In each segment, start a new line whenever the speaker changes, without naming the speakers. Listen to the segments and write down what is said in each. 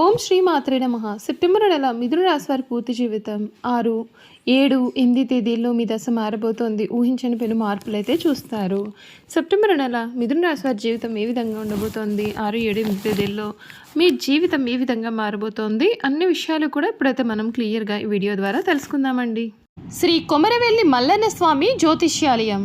ఓం శ్రీ మాత్రే నమ. సెప్టెంబర్ నెల మిథున రాశి వారి పూర్తి జీవితం ఆరు ఏడు ఎనిమిది తేదీల్లో మీ దశ మారబోతోంది. ఊహించని పెను మార్పులు అయితే చూస్తారు. సెప్టెంబర్ నెల మిథున రాశి వారి జీవితం ఏ విధంగా ఉండబోతోంది? ఆరు ఏడు ఎనిమిది తేదీల్లో మీ జీవితం ఏ విధంగా మారబోతోంది? అన్ని విషయాలు కూడా ఇప్పుడైతే మనం క్లియర్గా ఈ వీడియో ద్వారా తెలుసుకుందామండి. శ్రీ కొమరవెల్లి మల్లన్న స్వామి జ్యోతిష్యాలయం.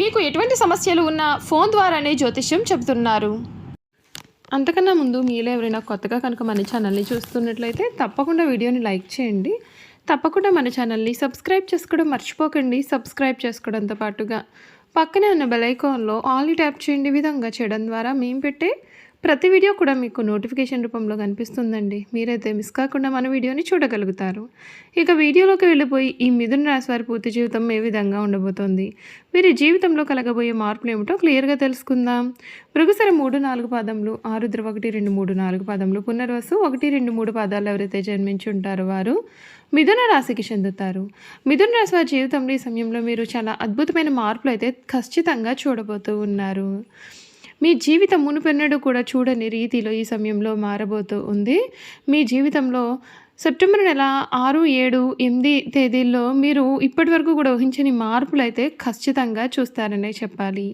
మీకు ఎటువంటి సమస్యలు ఉన్నా ఫోన్ ద్వారానే జ్యోతిష్యం చెబుతున్నారు. అంతకన్నా ముందు మీలో ఎవరైనా కొత్తగా కనుక మన ఛానల్ని చూస్తున్నట్లయితే తప్పకుండా వీడియోని లైక్ చేయండి. తప్పకుండా మన ఛానల్ని సబ్స్క్రైబ్ చేసుకోవడం మర్చిపోకండి. సబ్స్క్రైబ్ చేసుకోవడంతో పాటుగా పక్కనే ఉన్న బెల్ ఐకాన్లో ఆల్ ట్యాప్ చేయండి. విధంగా చేయడం ద్వారా మేము పెట్టే ప్రతి వీడియో కూడా మీకు నోటిఫికేషన్ రూపంలో కనిపిస్తుందండి. మీరైతే మిస్ కాకుండా మన వీడియోని చూడగలుగుతారు. ఇక వీడియోలోకి వెళ్ళిపోయి ఈ మిథున రాశి వారి పూర్తి జీవితం ఏ విధంగా ఉండబోతోంది? వీరి జీవితంలో కలగబోయే మార్పులు ఏమిటో క్లియర్గా తెలుసుకుందాం. మృగసర మూడు నాలుగు పాదములు ఆరుద్ర ఒకటి రెండు మూడు నాలుగు పాదములు పునర్వసు ఒకటి రెండు మూడు పాదాలు ఎవరైతే జన్మించి ఉంటారో వారు మిథున రాశికి చెందుతారు. మిథున రాశి వారి జీవితంలో ఈ సమయంలో మీరు చాలా అద్భుతమైన మార్పులు అయితే ఖచ్చితంగా చూడబోతూ ఉన్నారు. మీ జీవితం మునుపెన్నడూ కూడా చూడని రీతిలో ఈ సమయంలో మారబోతూ ఉంది. మీ జీవితంలో సెప్టెంబర్ నెల ఆరు ఏడు ఎనిమిది తేదీల్లో మీరు ఇప్పటి వరకు కూడా ఊహించని మార్పులు అయితే ఖచ్చితంగా చూస్తారనే చెప్పాలి.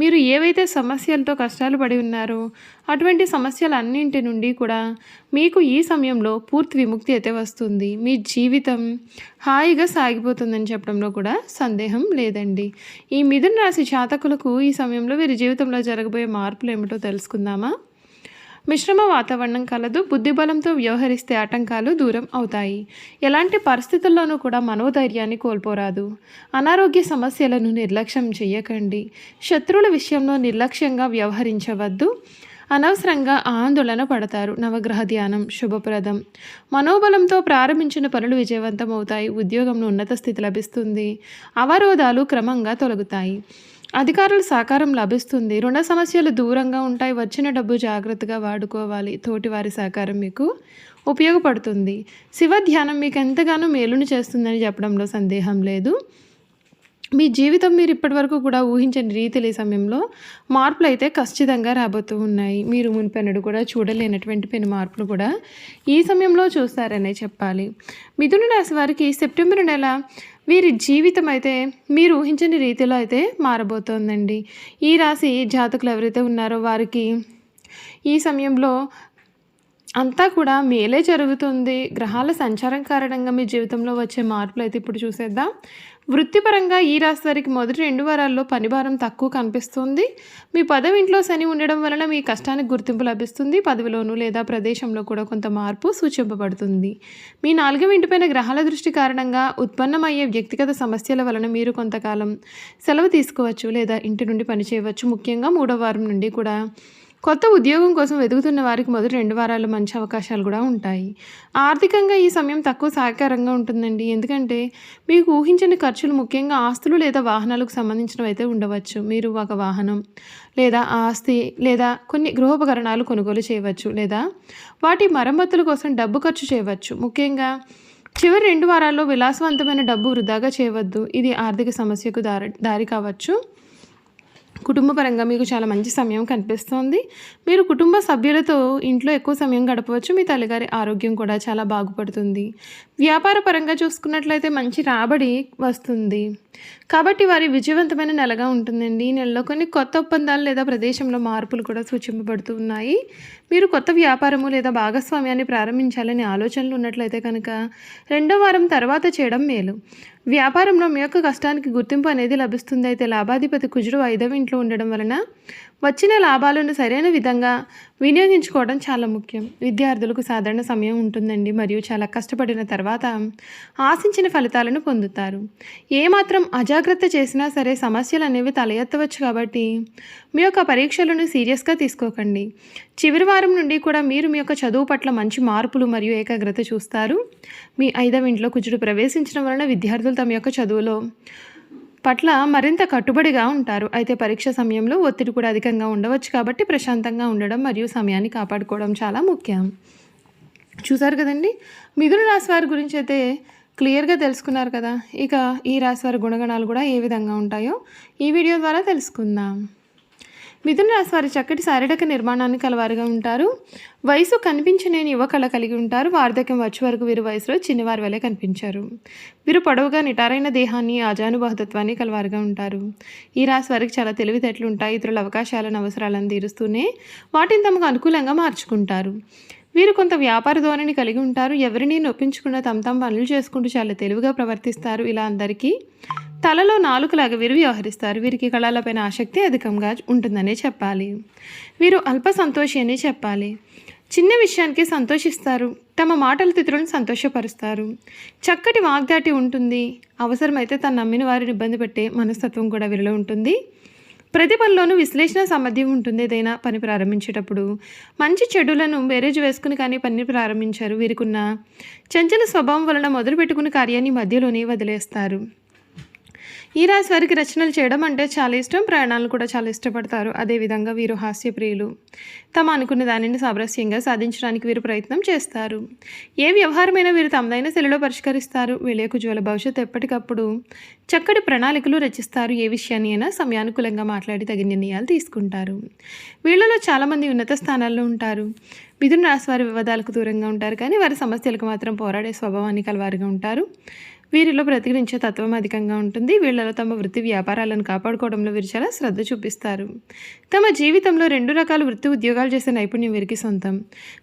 మీరు ఏవైతే సమస్యలతో కష్టాలు పడి ఉన్నారో అటువంటి సమస్యలన్నింటి నుండి కూడా మీకు ఈ సమయంలో పూర్తి విముక్తి అయితే వస్తుంది. మీ జీవితం హాయిగా సాగిపోతుందని చెప్పడంలో కూడా సందేహం లేదండి. ఈ మిథున రాశి జాతకులకు ఈ సమయంలో వీరి జీవితంలో జరగబోయే మార్పులు ఏమిటో తెలుసుకుందామా? మిశ్రమ వాతావరణం కలదు బుద్ధిబలంతో వ్యవహరిస్తే ఆటంకాలు దూరం అవుతాయి. ఎలాంటి పరిస్థితుల్లోనూ కూడా మనోధైర్యాన్ని కోల్పోరాదు. అనారోగ్య సమస్యలను నిర్లక్ష్యం చేయకండి శత్రువుల విషయంలో నిర్లక్ష్యంగా వ్యవహరించవద్దు. అనవసరంగా ఆందోళన పడతారు. నవగ్రహ ధ్యానం శుభప్రదం. మనోబలంతో ప్రారంభించిన పనులు విజయవంతం అవుతాయి ఉద్యోగంలో ఉన్నత స్థితి లభిస్తుంది. అవరోధాలు క్రమంగా తొలగుతాయి. అధికారుల సహకారం లభిస్తుంది. రుణ సమస్యలు దూరంగా ఉంటాయి. వచ్చిన డబ్బు జాగ్రత్తగా వాడుకోవాలి. తోటివారి సహకారం మీకు ఉపయోగపడుతుంది. శివ ధ్యానం మీకు ఎంతగానో మేలును చేస్తుందని చెప్పడంలో సందేహం లేదు. మీ జీవితం మీరు ఇప్పటివరకు కూడా ఊహించని రీతిలో ఈ సమయంలో మార్పులు అయితే ఖచ్చితంగా రాబోతూ ఉన్నాయి. మీరు మునిపెన్నడు కూడా చూడలేనటువంటి పెను మార్పులు కూడా ఈ సమయంలో చూస్తారనే చెప్పాలి. మిథున రాశి వారికి సెప్టెంబర్ నెల వీరి జీవితం అయితే మీరు ఊహించని రీతిలో అయితే మారబోతోందండి. ఈ రాశి జాతకులు ఎవరైతే ఉన్నారో వారికి ఈ సమయంలో అంతా కూడా మేలే జరుగుతుంది. గ్రహాల సంచారం కారణంగా మీ జీవితంలో వచ్చే మార్పులు అయితే ఇప్పుడు చూసేద్దాం. వృత్తిపరంగా ఈ రాశి వారికి మొదటి రెండు వారాల్లో పనిభారం తక్కువ కనిపిస్తుంది. మీ పదవి ఇంట్లో శని ఉండడం వలన మీ కష్టానికి గుర్తింపు లభిస్తుంది. పదవిలోనూ లేదా ప్రదేశంలో కూడా కొంత మార్పు సూచింపబడుతుంది. మీ నాలుగవ ఇంటిపైన గ్రహాల దృష్టి కారణంగా ఉత్పన్నమయ్యే వ్యక్తిగత సమస్యల వలన మీరు కొంతకాలం సెలవు తీసుకోవచ్చు లేదా ఇంటి నుండి పని చేయవచ్చు. ముఖ్యంగా మూడో వారం నుండి కూడా కొత్త ఉద్యోగం కోసం వెతుకుతున్న వారికి మొదటి రెండు వారాలు మంచి అవకాశాలు కూడా ఉంటాయి. ఆర్థికంగా ఈ సమయం తక్కువ సహకారంగా ఉంటుందండి. ఎందుకంటే మీకు ఊహించని ఖర్చులు ముఖ్యంగా ఆస్తులు లేదా వాహనాలకు సంబంధించినవి అయితే ఉండవచ్చు. మీరు ఒక వాహనం లేదా ఆస్తి లేదా కొన్ని గృహోపకరణాలు కొనుగోలు చేయవచ్చు లేదా వాటి మరమ్మతుల కోసం డబ్బు ఖర్చు చేయవచ్చు. ముఖ్యంగా చివరి రెండు వారాల్లో విలాసవంతమైన డబ్బు వృధాగా చేయవద్దు. ఇది ఆర్థిక సమస్యకు దారి దారి కావచ్చు. కుటుంబపరంగా మీకు చాలా మంచి సమయం కనిపిస్తోంది. మీరు కుటుంబ సభ్యులతో ఇంట్లో ఎక్కువ సమయం గడపవచ్చు. మీ తల్లిగారి ఆరోగ్యం కూడా చాలా బాగుపడుతుంది. వ్యాపార పరంగా చూసుకున్నట్లయితే మంచి రాబడి వస్తుంది. కాబట్టి వారి విజయవంతమైన నెలగా ఉంటుందండి. ఈ నెలలో కొన్ని కొత్త ఒప్పందాలు లేదా ప్రదేశంలో మార్పులు కూడా సూచింపబడుతూ ఉన్నాయి. మీరు కొత్త వ్యాపారము లేదా భాగస్వామ్యాన్ని ప్రారంభించాలని ఆలోచనలు ఉన్నట్లయితే కనుక రెండో వారం తర్వాత చేయడం మేలు. వ్యాపారంలో మీ యొక్క కష్టానికి గుర్తింపు అనేది లభిస్తుంది అయితే లాభాధిపతి కుజుడు ఐదవ ఇంట్లో ఉండడం వలన వచ్చిన లాభాలను సరైన విధంగా వినియోగించుకోవడం చాలా ముఖ్యం. విద్యార్థులకు సాధారణ సమయం ఉంటుందండి. మరియు చాలా కష్టపడిన తర్వాత ఆశించిన ఫలితాలను పొందుతారు. ఏమాత్రం అజాగ్రత్త చేసినా సరే సమస్యలు అనేవి తల ఎత్తవచ్చు కాబట్టి మీ యొక్క పరీక్షలను సీరియస్గా తీసుకోకండి. చివరి వారం నుండి కూడా మీరు మీ యొక్క చదువు పట్ల మంచి మార్పులు మరియు ఏకాగ్రత చూస్తారు. మీ ఐదవ ఇంట్లో కుజుడు ప్రవేశించడం వలన విద్యార్థులు తమ యొక్క చదువులో పట్ల మరింత కట్టుబడిగా ఉంటారు. అయితే పరీక్ష సమయంలో ఒత్తిడి కూడా అధికంగా ఉండవచ్చు కాబట్టి ప్రశాంతంగా ఉండడం మరియు సమయాన్ని కాపాడుకోవడం చాలా ముఖ్యం. చూసారు కదండి? మిథున రాశి వారి గురించి అయితే క్లియర్గా తెలుసుకున్నారు కదా? ఇక ఈ రాశి వారి గుణగణాలు కూడా ఏ విధంగా ఉంటాయో ఈ వీడియో ద్వారా తెలుసుకుందాం. మిథున రాశి వారి చక్కటి శారీరక నిర్మాణాన్ని కలవారుగా ఉంటారు. వయసు కనిపించలేని యువకళ కలిగి ఉంటారు. వార్ధక్యం వచ్చే వరకు వీరు వయసులో చిన్నవారి వలె కనిపించారు. వీరు పొడవుగా నిటారైన దేహాన్ని ఆజానుబాహుతత్వాన్ని కలవారుగా ఉంటారు. ఈ రాశి వారికి చాలా తెలివితేటలు ఉంటాయి. ఇతరుల అవకాశాలను అవసరాలను తీరుస్తూనే వాటిని తమకు అనుకూలంగా మార్చుకుంటారు. వీరు కొంత వ్యాపార ధోరణిని కలిగి ఉంటారు. ఎవరిని నొప్పించకుండా తమ తమ పనులు చేసుకుంటూ చాలా తెలివిగా ప్రవర్తిస్తారు. ఇలా అందరికీ తలలో నాలుకలాగా వీరు వ్యవహరిస్తారు. వీరికి కళలపైన ఆసక్తి అధికంగా ఉంటుందనే చెప్పాలి. వీరు అల్ప సంతోషి అని చెప్పాలి. చిన్న విషయానికి సంతోషిస్తారు. తమ మాటల తిత్రులను సంతోషపరుస్తారు. చక్కటి వాగ్దాటి ఉంటుంది. అవసరమైతే తను నమ్మిన వారిని ఇబ్బంది పెట్టే మనస్తత్వం కూడా వీరిలో ఉంటుంది. ప్రతి పనిలోనూ విశ్లేషణ సామర్థ్యం ఉంటుంది ఏదైనా పని ప్రారంభించేటప్పుడు. మంచి చెడులను బేరేజ్ వేసుకుని కానీ పని ప్రారంభించారు. వీరికున్న చంచల స్వభావం వలన మొదలుపెట్టుకున్న కార్యాన్ని మధ్యలోనే వదిలేస్తారు. ఈ రాశి వారికి రచనలు చేయడం అంటే చాలా ఇష్టం ప్రయాణాలు కూడా చాలా ఇష్టపడతారు. అదేవిధంగా వీరు హాస్యప్రియులు. తమ అనుకున్న దానిని సామరస్యంగా సాధించడానికి వీరు ప్రయత్నం చేస్తారు. ఏ వ్యవహారమైనా వీరు తమదైన శైలిలో పరిష్కరిస్తారు. వీళ్ళ జ్వల భవిష్యత్తు ఎప్పటికప్పుడు చక్కటి ప్రణాళికలు రచిస్తారు. ఏ విషయాన్ని అయినా సమయానుకూలంగా మాట్లాడి తగిన నిర్ణయాలు తీసుకుంటారు. వీళ్ళలో చాలామంది ఉన్నత స్థానాల్లో ఉంటారు. మిథున రాశి వారి వివాదాలకు దూరంగా ఉంటారు. కానీ వారి సమస్యలకు మాత్రం పోరాడే స్వభావాన్ని కలవారుగా ఉంటారు. వీరిలో ప్రతిఘటించే తత్వం అధికంగా ఉంటుంది. వీళ్ళలో తమ వృత్తి వ్యాపారాలను కాపాడుకోవడంలో వీరు చాలా శ్రద్ధ చూపిస్తారు. తమ జీవితంలో రెండు రకాల వృత్తి ఉద్యోగాలు చేసే నైపుణ్యం వీరికి సొంతం.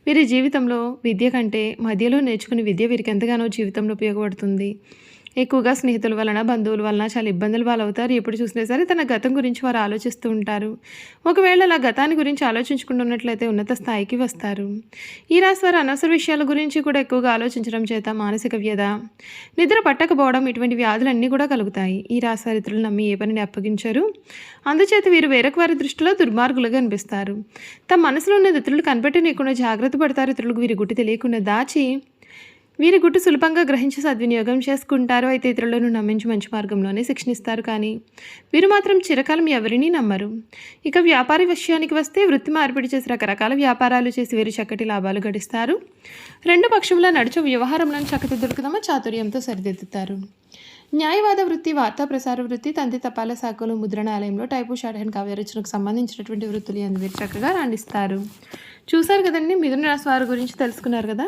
వీరి జీవితంలో విద్య కంటే మధ్యలో నేర్చుకునే విద్య వీరికి ఎంతగానో జీవితంలో ఉపయోగపడుతుంది. ఎక్కువగా స్నేహితుల వలన బంధువుల వలన చాలా ఇబ్బందులు పాలవుతారు. ఎప్పుడు చూసినా సరే తన గతం గురించి వారు ఆలోచిస్తూ ఉంటారు. ఒకవేళ అలా గతాన్ని గురించి ఆలోచించుకుంటున్నట్లయితే ఉన్నత స్థాయికి వస్తారు. ఈ రాశి వారు అనవసర విషయాల గురించి కూడా ఎక్కువగా ఆలోచించడం చేత మానసిక వ్యధ నిద్ర పట్టకపోవడం ఇటువంటి వ్యాధులన్నీ కూడా కలుగుతాయి. ఈ రాశి వారి ఇతరులు నమ్మి ఏ పనిని అప్పగించరు. అందుచేత వీరు వేరొక వారి దృష్టిలో దుర్మార్గులుగా అనిపిస్తారు. తమ మనసులో ఉన్న ఇతరులు కనిపెట్టనీయకుండా జాగ్రత్త పడతారు. ఇతరులకు వీరి గుట్టి తెలియకుండా దాచి వీరి గుట్టు సులభంగా గ్రహించి సద్వినియోగం చేసుకుంటారు. అయితే ఇతరులను నమ్మించి మంచి మార్గంలోనే శిక్షణిస్తారు కానీ వీరు మాత్రం చిరకాలం ఎవరిని నమ్మరు. ఇక వ్యాపార విషయానికి వస్తే వృత్తి మార్పిడి చేసి రకరకాల వ్యాపారాలు చేసి వీరు చక్కటి లాభాలు గడిస్తారు. రెండు పక్షముల నడుచు వ్యవహారంలో చక్కదిద్దులకు తమ చాతుర్యంతో సరిదిద్దుతారు. న్యాయవాద వృత్తి వార్తా ప్రసార వృత్తి తంతి తపాల శాఖలు ముద్రణాలయంలో టైపు షార్ట్ హ్యాండ్ కావ్యరచనకు సంబంధించినటువంటి వృత్తులు అందు వీరు చక్కగా రాణిస్తారు. చూశారు కదండి మిథున రాశి వారి గురించి తెలుసుకున్నారు కదా?